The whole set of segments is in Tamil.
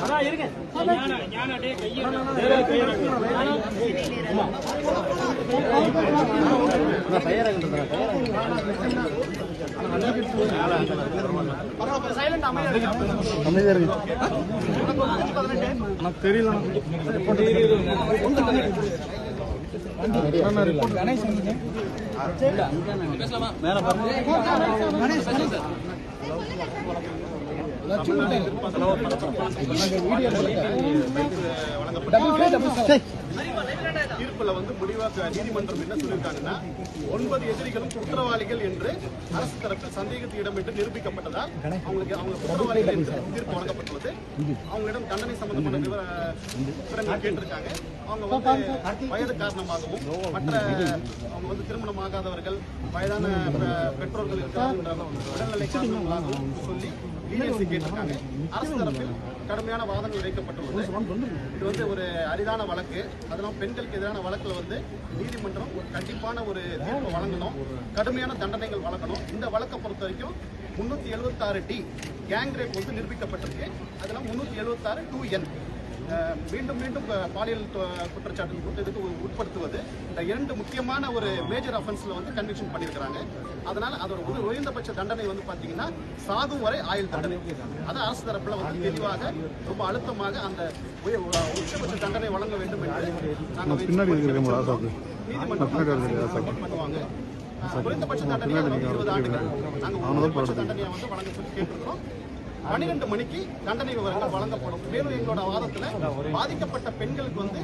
அமைதியா இருக்கு எனக்கு தெரியல தீர்ப்புல வந்து முடிவாக நீதிமன்றம் என்ன சொல்லியிருக்காங்கன்னா ஒன்பது எதிரிகளும் குற்றவாளிகள் என்று அரசு தரப்பில் சந்தேகத்தை இடமிட்டு நிரூபிக்கப்பட்டதால் அவங்களுக்கு அவங்க குற்றவாளிகள் என்று தீர்ப்பு வழங்கப்பட்டுள்ளது. அவங்களிடம் தண்டனை சம்பந்தமான விவரங்கள் கேட்டிருக்காங்க. அவங்க வந்து வயது காரணமாகவும் மற்ற அவங்க வந்து திருமணம் ஆகாதவர்கள் வயதான பெற்றோர்கள் இருக்கிறாங்க உடல்நிலை காரணங்களாகவும் சொல்லி லீனியன்சி கேட்டிருக்காங்க? அரசு தரப்பில் கடுமையான வாதங்கள் வைக்கப்பட்டுள்ளது. இது வந்து ஒரு அரிதான வழக்கு. அதெல்லாம் பெண்களுக்கு எதிரான வழக்குல வந்து நீதிமன்றம் ஒரு கண்டிப்பான ஒரு தீர்ப்பு வழங்கணும். கடுமையான தண்டனைகள் வழங்கணும். இந்த வழக்கை பொறுத்த வரைக்கும் முன்னூத்தி எழுபத்தாறு டி கேங் ரேப் வந்து நிரூபிக்கப்பட்டிருக்கு. அதெல்லாம் முன்னூத்தி எழுபத்தாறு டூ என். மீண்டும் மீண்டும் பாலியல் குற்றச்சாட்டு குற்றத்துக்கு உ- உட்படுத்துவது இந்த இரண்டு முக்கியமான ஒரு மேஜர் அஃபென்ஸ்ல வந்து கன்விக்ஷன் பண்ணியிருக்கிறாங்க. அதனால அதோட ஒரு உயர்ந்தபட்ச தண்டனை வந்து பாத்தீங்கன்னா சாகும் வரை ஆயுள் தண்டனை. அது அரசு தரப்புல வந்து தெளிவாக ரொம்ப அழுத்தமாக அந்த உச்சபட்ச தண்டனை வழங்க வேண்டும் என்று நாங்க வச்சு- பின்னாடி இருக்கிற ராசாக்கு நீதிமன்றம் பண்ணுவாங்க. குறைந்தபட்ச தண்டனை வந்து இருபது ஆண்டுகள் நாங்க குறைந்தபட்ச தண்டனையை வந்து வழங்க சொல்லி கேட்டிருக்கிறோம். பன்னிரண்டு மணிக்கு தண்டனை விவரங்கள் வழங்கப்படும். மேலும் எங்களோட வாதத்துல பாதிக்கப்பட்ட பெண்களுக்கு வந்து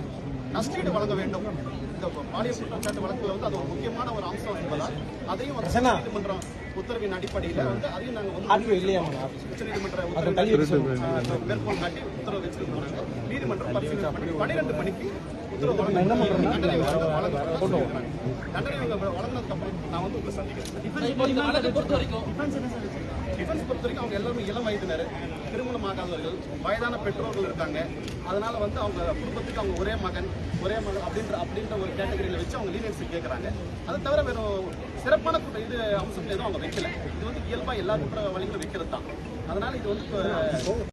நஷ்டீடு வழங்க வேண்டும். இந்த பாலியல் குற்றச்சாட்டு வழக்குல வந்து அது ஒரு முக்கியமான ஒரு அம்சம் என்பதால் அதையும் வந்து நீதிமன்றம் உத்தரவின் அடிப்படையில வந்து அதையும் நாங்க வந்து உச்சநீதிமன்ற உத்தரவு மேற்கோள் காட்டி உத்தரவு வச்சிருக்காங்க நீதிமன்றம் பன்னிரண்டு மணிக்கு உத்தரவு நான் வந்து டிஃபென்ஸ் பொறுத்த வரைக்கும் அவங்க எல்லாருமே இளம் வயதினர் திருமணம் ஆகாதவர்கள் வயதான பெற்றோர்கள் இருக்காங்க அதனால வந்து அவங்க குடும்பத்துக்கு அவங்க ஒரே மகன் ஒரே மகன் அப்படின்ற அப்படின்ற ஒரு கேட்டகரியில வச்சு அவங்க லீனியன்சி கேட்கறாங்க அதை தவிர வெறும் சிறப்பான குற்ற இது அம்சம் எதுவும் அவங்க வைக்கல இது வந்து இயல்பா எல்லா குற்றவாளிகளும் வைக்கிறது தான் அதனால இது வந்து